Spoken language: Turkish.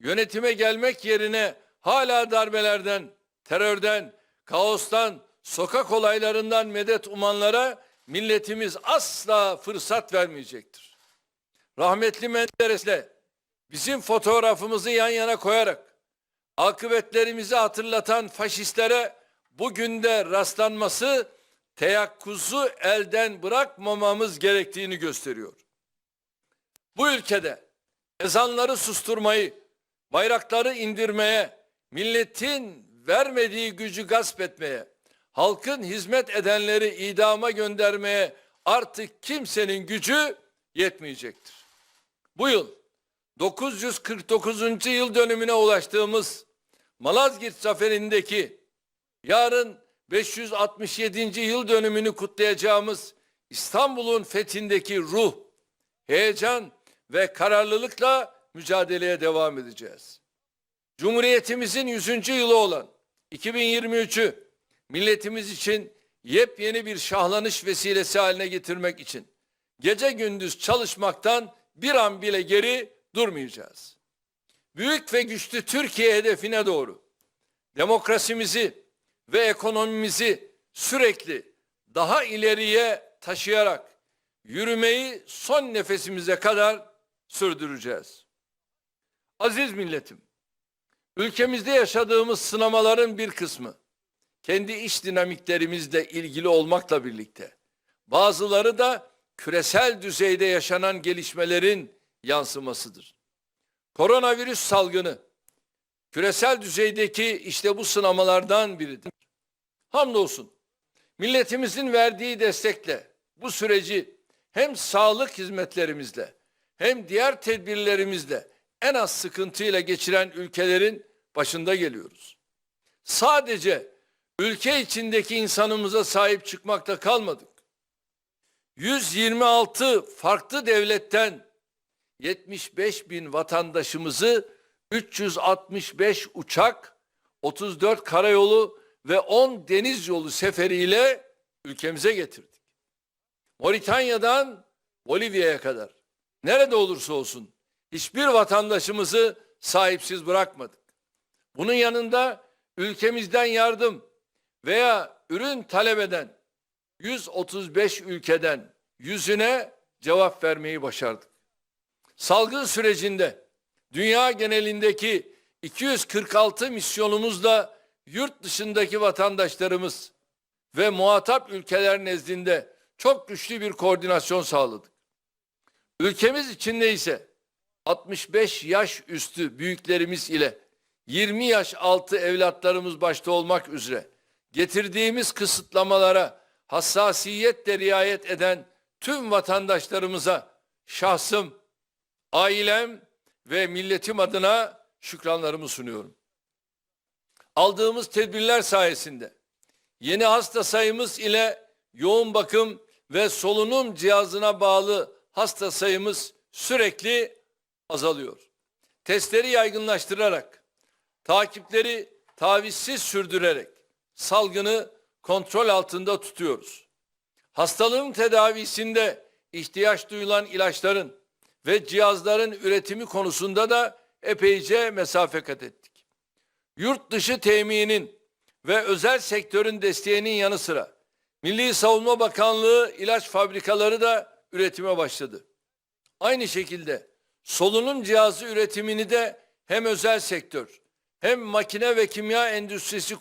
yönetime gelmek yerine hala darbelerden, terörden, kaostan, sokak olaylarından medet umanlara milletimiz asla fırsat vermeyecektir. Rahmetli Menderes'le bizim fotoğrafımızı yan yana koyarak akıbetlerimizi hatırlatan faşistlere bugün de rastlanması teyakkuzu elden bırakmamamız gerektiğini gösteriyor. Bu ülkede ezanları susturmayı, bayrakları indirmeye, milletin vermediği gücü gasp etmeye, halkın hizmet edenleri idama göndermeye artık kimsenin gücü yetmeyecektir. Bu yıl 949. yıl dönümüne ulaştığımız Malazgirt Zaferi'ndeki yarın 567. yıl dönümünü kutlayacağımız İstanbul'un fethindeki ruh, heyecan ve kararlılıkla mücadeleye devam edeceğiz. Cumhuriyetimizin 100. yılı olan 2023'ü milletimiz için yepyeni bir şahlanış vesilesi haline getirmek için gece gündüz çalışmaktan bir an bile geri durmayacağız. Büyük ve güçlü Türkiye hedefine doğru demokrasimizi ve ekonomimizi sürekli daha ileriye taşıyarak yürümeyi son nefesimize kadar sürdüreceğiz. Aziz milletim, ülkemizde yaşadığımız sınamaların bir kısmı kendi iş dinamiklerimizle ilgili olmakla birlikte bazıları da küresel düzeyde yaşanan gelişmelerin yansımasıdır. Koronavirüs salgını küresel düzeydeki işte bu sınamalardan biridir. Hamdolsun milletimizin verdiği destekle bu süreci hem sağlık hizmetlerimizle hem diğer tedbirlerimizle en az sıkıntıyla geçiren ülkelerin başında geliyoruz. Sadece ülke içindeki insanımıza sahip çıkmakta kalmadık. 126 farklı devletten 75 bin vatandaşımızı 365 uçak, 34 karayolu ve 10 deniz yolu seferiyle ülkemize getirdik. Moritanya'dan Bolivya'ya kadar nerede olursa olsun hiçbir vatandaşımızı sahipsiz bırakmadık. Bunun yanında ülkemizden yardım veya ürün talep eden 135 ülkeden yüzüne cevap vermeyi başardık. Salgın sürecinde dünya genelindeki 246 misyonumuzla yurt dışındaki vatandaşlarımız ve muhatap ülkeler nezdinde çok güçlü bir koordinasyon sağladık. Ülkemiz içinde ise 65 yaş üstü büyüklerimiz ile 20 yaş altı evlatlarımız başta olmak üzere getirdiğimiz kısıtlamalara hassasiyetle riayet eden tüm vatandaşlarımıza şahsım, ailem ve milletim adına şükranlarımı sunuyorum. Aldığımız tedbirler sayesinde yeni hasta sayımız ile yoğun bakım ve solunum cihazına bağlı hasta sayımız sürekli azalıyor. Testleri yaygınlaştırarak, takipleri tavizsiz sürdürerek salgını kontrol altında tutuyoruz. Hastalığın tedavisinde ihtiyaç duyulan ilaçların ve cihazların üretimi konusunda da epeyce mesafe kat ettik. Yurt dışı teminin ve özel sektörün desteğinin yanı sıra Milli Savunma Bakanlığı ilaç fabrikaları da üretime başladı. Aynı şekilde solunum cihazı üretimini de hem özel sektör hem makine ve kimya endüstrisi